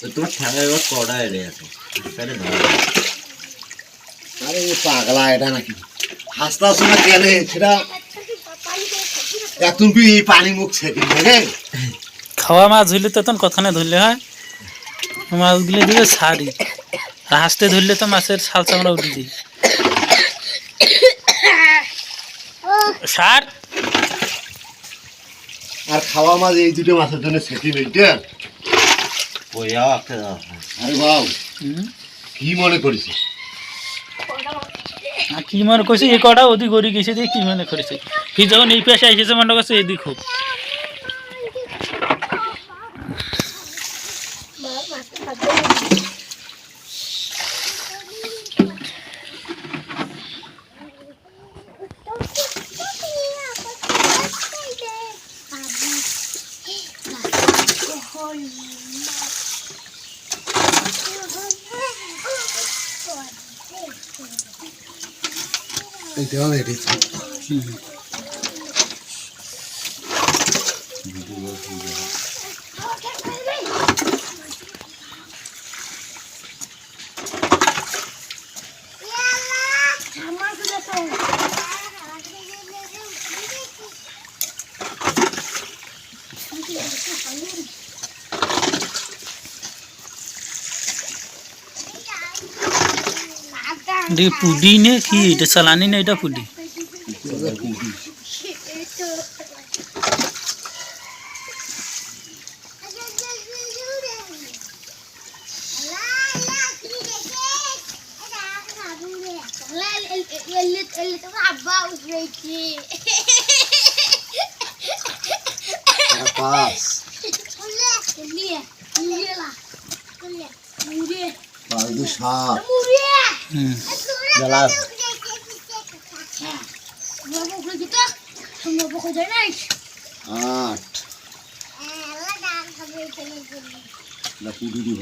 তো তোমার ঠ্যাঙ্গা এবার কড়া এড়ে আছে তাহলে ধরো। আরে পাগলা এটা নাকি? হাসতে আসো না কেন? সেটা এখন পানি মুখ ছেঁকে রে। খাওয়া মাছ ধরলে তো তখন কখনো ধরলে হয়। মাছগুলো দিলে ছাড়ি। আর হাসতে ধরলে তো মাছের ছাল চামড়া উঠে দিই সার। আর খাওয়া মাছ এই দুটো মাছের জন্য সেটি দাও আরে বাউ হুম। কি মনে করিস? আর কি মনে করছে এই কটা ওদিক গড়ি গেছে দিয়ে কি মনে করেছে কি যখন এই পেশে এসেছে মনে করছে এদিক হোক koymak. Devam edeyim. Thank you. এদিকে পুডি নে কি এটা চালানি না এটা পুডি পাস বালদু সাপ হুম জ্বালা আট না কুড়ি দিব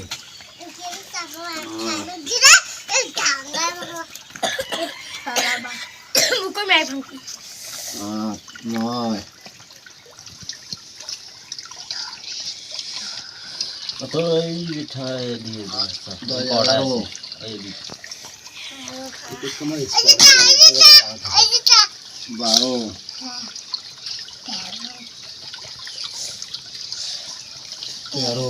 আট নয় তো এই পিঠা দিয়ে দশ, কড়া এগারো। আছে এই দিকে। বারো তেরো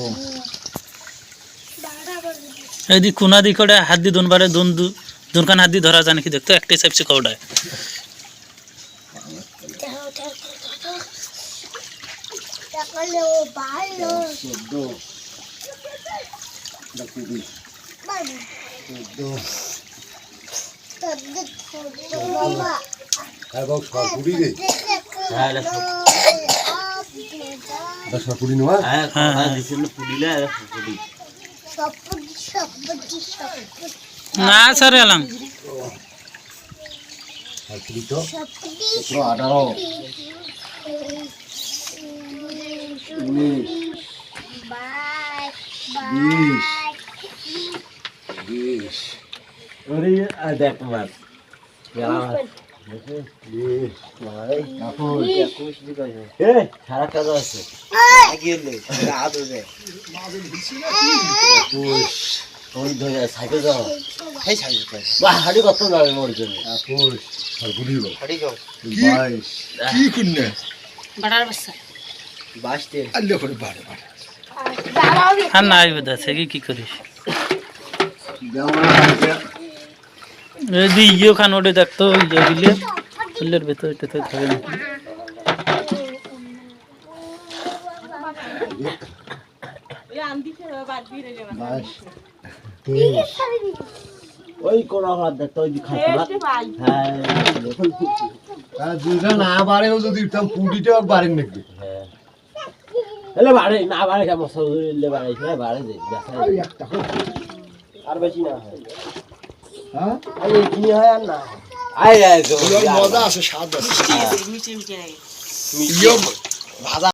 এদিক কোনা দিক করে হাত দিয়ে দুনবারে দুন দু দুনখান হাত দিয়ে ধরা যায় নাকি দেখতো একটাই চাপছে কৌড়ায় চোদ্দ না কুড়ি চোদ্দ বাবু সব কুড়ি রে। হ্যাঁ, এটা কুড়ি নেওয়া? হ্যাঁ হ্যাঁ, হ্যাঁ। না স্যার এলাম। কুড়ি তো? সতেরো আঠারো। উনিশ। বিশ। বিশ। ওরে দেখ মাছ নে আর বাইশ কি করিস যদি ইয়ে খান ওটা দেখতো ইয়ে ফুলের ভেতর নাকি? ওই কোন দেখতো হ্যাঁ দুইটা না বাড়েও যদি উঠতাম পুটিটা বাড়েন নাকি? হ্যাঁ। এলে বাড়ে না বাড়ে বাড়ে না বাড়ে যে দেখা ওই একটা। করে। আর বেশি না। হয়? হ্যাঁ এই কি হয় আর না? আয় আয় মজা আছে স্বাদ আছে। ইয়ো ভাজা